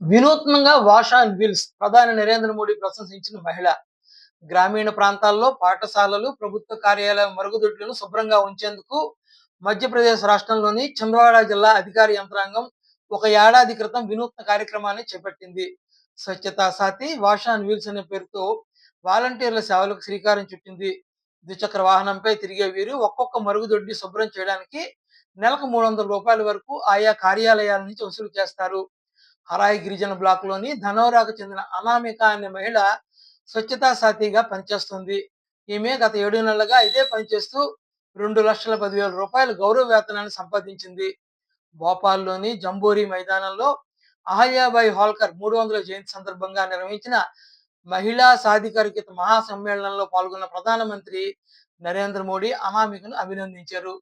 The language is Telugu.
వినూత్నంగా వాష్ అండ్ వీల్స్ ప్రధాని నరేంద్ర మోడీ ప్రశంసించిన మహిళ. గ్రామీణ ప్రాంతాల్లో పాఠశాలలు ప్రభుత్వ కార్యాలయ మరుగుదొడ్లను శుభ్రంగా ఉంచేందుకు మధ్యప్రదేశ్ రాష్ట్రంలోని చంద్రవాడ జిల్లా అధికార యంత్రాంగం ఒక ఏడాది క్రితం వినూత్న కార్యక్రమాన్ని చేపట్టింది. Swachhata Saathi wash and wheels అనే పేరుతో వాలంటీర్ల సేవలకు శ్రీకారం చుట్టింది. ద్విచక్ర వాహనంపై తిరిగే వీరు ఒక్కొక్క మరుగుదొడ్డి శుభ్రం చేయడానికి నెలకు మూడు వందల రూపాయల వరకు ఆయా కార్యాలయాల నుంచి వసూలు చేస్తారు. హరాయి గిరిజన బ్లాక్లోని ధనోరాకు చెందిన అనామిక అనే మహిళ స్వచ్ఛతా సాథీగా పనిచేస్తుంది. ఈమె గత ఏడు నెలలుగా ఇదే పనిచేస్తూ రెండు లక్షల పదివేల రూపాయల గౌరవ వేతనాన్ని సంపాదించింది. భోపాల్లోని జంబూరి మైదానంలో అహల్యాబాయి హోల్కర్ మూడు వందల జయంతి సందర్భంగా నిర్వహించిన మహిళా సాధికారికత మహాసమ్మేళనంలో పాల్గొన్న ప్రధానమంత్రి నరేంద్ర మోడీ అనామికను అభినందించారు.